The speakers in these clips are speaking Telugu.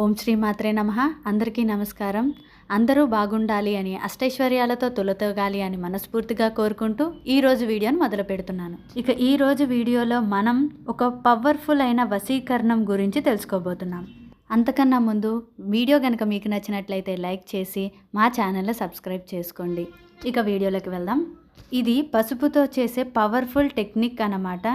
ఓం శ్రీ మాత్రే నమ. అందరికీ నమస్కారం. అందరూ బాగుండాలి అని అష్టైశ్వర్యాలతో తులతోగాలి అని మనస్ఫూర్తిగా కోరుకుంటూ ఈరోజు వీడియోను మొదలు పెడుతున్నాను. ఇక ఈరోజు వీడియోలో మనం ఒక పవర్ఫుల్ అయిన వశీకరణం గురించి తెలుసుకోబోతున్నాం. అంతకన్నా ముందు వీడియో కనుక మీకు నచ్చినట్లయితే లైక్ చేసి మా ఛానల్ని సబ్స్క్రైబ్ చేసుకోండి. ఇక వీడియోలోకి వెళ్దాం. ఇది పసుపుతో చేసే పవర్ఫుల్ టెక్నిక్ అన్నమాట.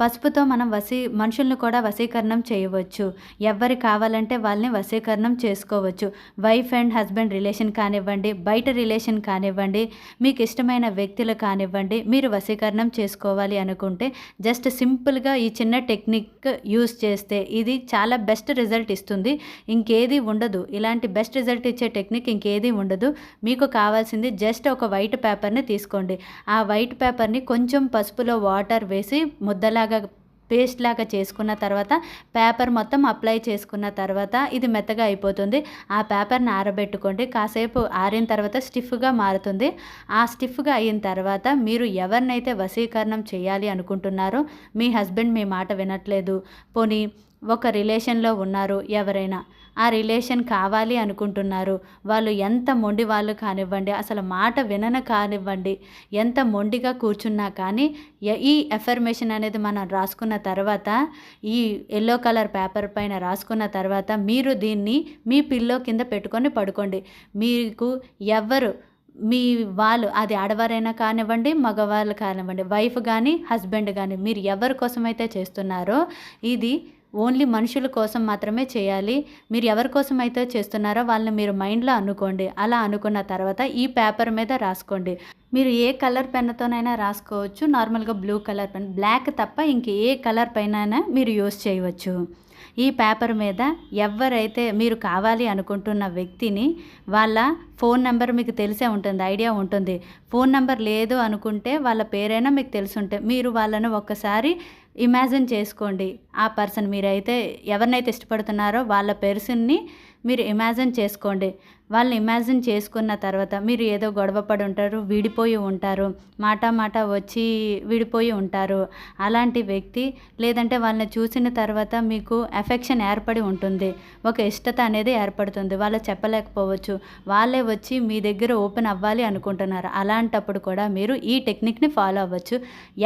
పసుపుతో మనం వసీ మనుషుల్ని కూడా వశీకరణం చేయవచ్చు. ఎవరి కావాలంటే వాళ్ళని వశీకరణం చేసుకోవచ్చు. వైఫ్ అండ్ హస్బెండ్ రిలేషన్ కానివ్వండి బయట రిలేషన్ కానివ్వండి మీకు ఇష్టమైన వ్యక్తులు కానివ్వండి మీరు వశీకరణం చేసుకోవాలి అనుకుంటే జస్ట్ సింపుల్గా ఈ చిన్న టెక్నిక్ యూస్ చేస్తే ఇది చాలా బెస్ట్ రిజల్ట్ ఇస్తుంది. ఇంకేది ఉండదు. ఇలాంటి బెస్ట్ రిజల్ట్ ఇచ్చే టెక్నిక్ ఇంకేది ఉండదు. మీకు కావాల్సింది జస్ట్ ఒక వైట్ పేపర్ని తీసుకోండి. ఆ వైట్ పేపర్ని కొంచెం పసుపులో వాటర్ వేసి ముద్దలా లాగా పేస్ట్ లాగా చేసుకున్న తర్వాత పేపర్ మొత్తం అప్లై చేసుకున్న తర్వాత ఇది మెత్తగా అయిపోతుంది. ఆ పేపర్ని ఆరబెట్టుకోండి. కాసేపు ఆరిన తర్వాత స్టిఫ్గా మారుతుంది. ఆ స్టిఫ్గా అయిన తర్వాత మీరు ఎవరినైతే వశీకరణం చేయాలి అనుకుంటున్నారో మీ హస్బెండ్ మీ మాట వినట్లేదు. పోనీ ఒక రిలేషన్లో ఉన్నారు ఎవరైనా. ఆ రిలేషన్ కావాలి అనుకుంటున్నారు. వాళ్ళు ఎంత మొండి వాళ్ళు కానివ్వండి అసలు మాట వినన కానివ్వండి ఎంత మొండిగా కూర్చున్నా కానీ ఈ ఎఫర్మేషన్ అనేది మనం రాసుకున్న తర్వాత ఈ ఎల్లో కలర్ పేపర్ పైన రాసుకున్న తర్వాత మీరు దీన్ని మీ పిల్లో కింద పెట్టుకొని పడుకోండి. మీకు ఎవరు మీ వాళ్ళు అది ఆడవారైనా కానివ్వండి మగవాళ్ళు కానివ్వండి వైఫ్ కానీ హస్బెండ్ కానీ మీరు ఎవరి కోసమైతే చేస్తున్నారో ఇది ఓన్లీ మనుషుల కోసం మాత్రమే చేయాలి. మీరు ఎవరి కోసం అయితే చేస్తున్నారో వాళ్ళని మీరు మైండ్లో అనుకోండి. అలా అనుకున్న తర్వాత ఈ పేపర్ మీద రాసుకోండి. మీరు ఏ కలర్ పెన్నుతోనైనా రాసుకోవచ్చు. నార్మల్గా బ్లూ కలర్ పెన్ బ్లాక్ తప్ప ఇంక ఏ కలర్ పైన మీరు యూస్ చేయవచ్చు. ఈ పేపర్ మీద ఎవరైతే మీరు కావాలి అనుకుంటున్న వ్యక్తిని వాళ్ళ ఫోన్ నెంబర్ మీకు తెలిసే ఉంటుంది ఐడియా ఉంటుంది. ఫోన్ నెంబర్ లేదు అనుకుంటే వాళ్ళ పేరైనా మీకు తెలుసుంటే మీరు వాళ్ళను ఒక్కసారి ఇమాజిన్ చేసుకోండి. ఆ పర్సన్ మీరైతే ఎవరినైతే ఇష్టపడుతున్నారో వాళ్ళ పర్సన్ని మీరు ఇమాజిన్ చేసుకోండి. వాళ్ళని ఇమాజిన్ చేసుకున్న తర్వాత మీరు ఏదో గొడవపడి ఉంటారు విడిపోయి ఉంటారు మాట మాట వచ్చి విడిపోయి ఉంటారు. అలాంటి వ్యక్తి లేదంటే వాళ్ళని చూసిన తర్వాత మీకు ఎఫెక్షన్ ఏర్పడి ఉంటుంది. ఒక ఇష్టత అనేది ఏర్పడుతుంది. వాళ్ళు చెప్పలేకపోవచ్చు. వాళ్ళే వచ్చి మీ దగ్గర ఓపెన్ అవ్వాలి అనుకుంటున్నారు. అలాంటప్పుడు కూడా మీరు ఈ టెక్నిక్ని ఫాలో అవ్వచ్చు.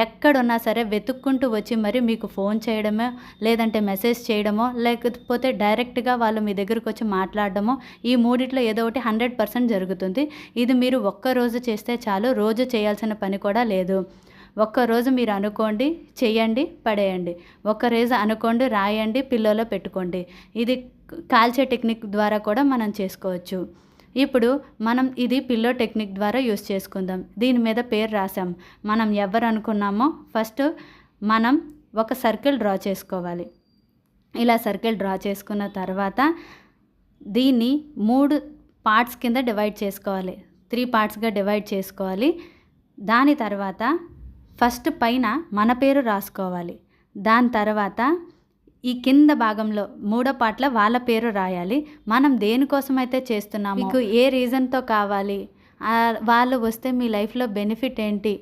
ఎక్కడున్నా సరే వెతుక్కుంటూ వచ్చి మరి మీకు ఫోన్ చేయడమో లేదంటే మెసేజ్ చేయడమో లేకపోతే డైరెక్ట్గా వాళ్ళు మీ దగ్గరకు వచ్చి మాట్లాడడమో ఈ మూడిట్లో ఏదో ఒకటి హండ్రెడ్ పర్సెంట్ జరుగుతుంది. ఇది మీరు ఒక్క రోజు చేస్తే చాలు రోజు చేయాల్సిన పని కూడా లేదు. ఒక్కరోజు మీరు అనుకోండి చేయండి పడేయండి. ఒక్కరోజు అనుకోండి రాయండి పిల్లలో పెట్టుకోండి. ఇది కాల్చే టెక్నిక్ ద్వారా కూడా మనం చేసుకోవచ్చు. ఇప్పుడు మనం ఇది పిల్లో టెక్నిక్ ద్వారా యూస్ చేసుకుందాం. దీని మీద పేరు రాసాం మనం ఎవరు అనుకున్నామో ఫస్ట్ మనం ఒక సర్కిల్ డ్రా చేసుకోవాలి. ఇలా సర్కిల్ డ్రా చేసుకున్న తర్వాత దీన్ని మూడు పార్ట్స్ కింద డివైడ్ చేసుకోవాలి. త్రీ పార్ట్స్గా డివైడ్ చేసుకోవాలి. దాని తర్వాత ఫస్ట్ పైన మన పేరు రాసుకోవాలి. దాని తర్వాత ఈ కింద భాగంలో మూడో పాటలో వాళ్ళ పేరు రాయాలి. మనం దేనికోసం అయితే చేస్తున్నాం మీకు ఏ రీజన్తో కావాలి? వాళ్ళు వస్తే మీ లైఫ్లో బెనిఫిట్ ఏంటి?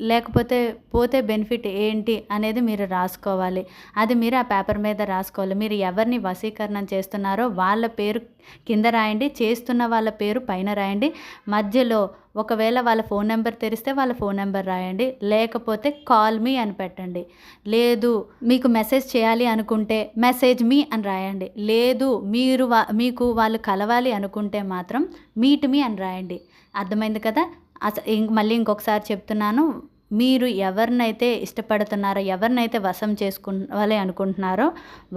లేకపోతే పోతే బెనిఫిట్ ఏంటి అనేది మీరు రాసుకోవాలి. అది మీరు ఆ పేపర్ మీద రాసుకోవాలి. మీరు ఎవరిని వశీకరణం చేస్తున్నారో వాళ్ళ పేరు కింద రాయండి. చేస్తున్న వాళ్ళ పేరు పైన రాయండి. మధ్యలో ఒకవేళ వాళ్ళ ఫోన్ నెంబర్ తెరిస్తే వాళ్ళ ఫోన్ నెంబర్ రాయండి. లేకపోతే కాల్ మీ అని పెట్టండి. లేదు మీకు మెసేజ్ చేయాలి అనుకుంటే మెసేజ్ మీ అని రాయండి. లేదు మీరు వా మీకు వాళ్ళు కలవాలి అనుకుంటే మాత్రం మీట్ మీ అని రాయండి. అర్థమైంది కదా? అస ఇంక మళ్ళీ ఇంకొకసారి చెప్తున్నాను. మీరు ఎవరినైతే ఇష్టపడుతున్నారో ఎవరినైతే వశం చేసుకోవాలి అనుకుంటున్నారో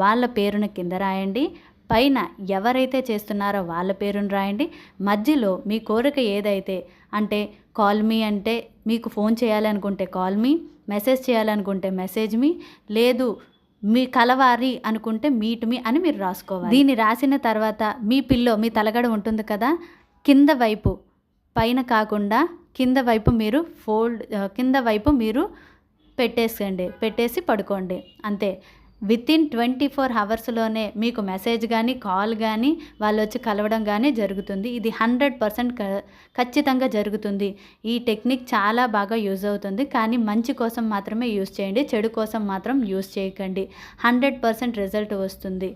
వాళ్ళ పేరును కింద రాయండి. పైన ఎవరైతే చేస్తున్నారో వాళ్ళ పేరును రాయండి. మధ్యలో మీ కోరిక ఏదైతే అంటే కాల్ మీ అంటే మీకు ఫోన్ చేయాలనుకుంటే కాల్ మీ మెసేజ్ చేయాలనుకుంటే మెసేజ్ మీ లేదు మీ కలవారి అనుకుంటే మీట్ మీ అని మీరు రాసుకోవాలి. దీన్ని రాసిన తర్వాత మీ పిల్లో మీ తలగడ ఉంటుంది కదా కింద వైపు పైన కాకుండా కింద వైపు మీరు ఫోల్డ్ కింద వైపు మీరు పెట్టేసండి పెట్టేసి పడుకోండి. అంతే. విత్ ఇన్ ట్వంటీ ఫోర్ అవర్స్లోనే మీకు మెసేజ్ కానీ కాల్ కానీ వాళ్ళు వచ్చి కలవడం కానీ జరుగుతుంది. ఇది హండ్రెడ్ పర్సెంట్ ఖచ్చితంగా జరుగుతుంది. ఈ టెక్నిక్ చాలా బాగా యూజ్ అవుతుంది. కానీ మంచి కోసం మాత్రమే యూజ్ చేయండి చెడు కోసం మాత్రం యూజ్ చేయకండి. హండ్రెడ్ పర్సెంట్ రిజల్ట్ వస్తుంది.